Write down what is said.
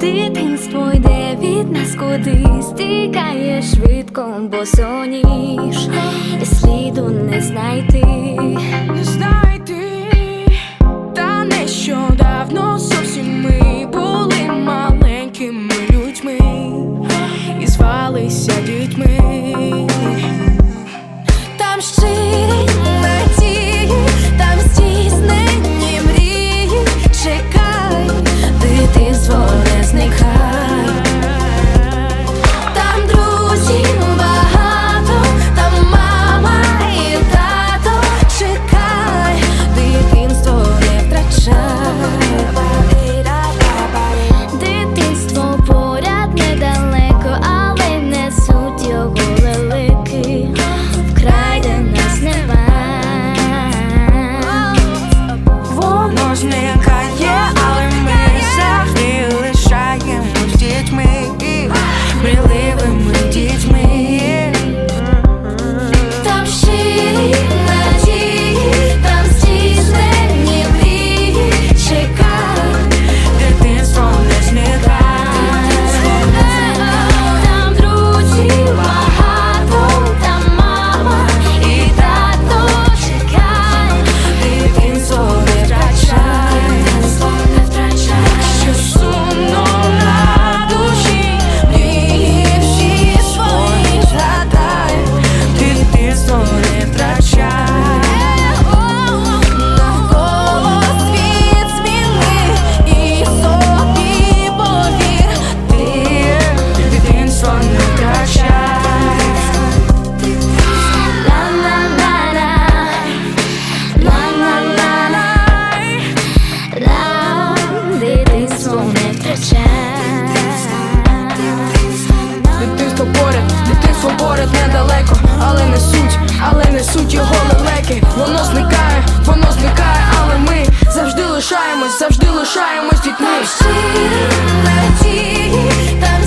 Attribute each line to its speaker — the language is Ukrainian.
Speaker 1: Дитинство йде від нас кудись, стікає швидко, бо соніж, сліду не знайти.
Speaker 2: дітьми, там
Speaker 1: щирі надії, там
Speaker 2: здійснені
Speaker 1: мрії,
Speaker 2: чекай
Speaker 1: дитинство
Speaker 2: Dear лишаємось, завжди лишаємось дітьми. Всі
Speaker 1: надії та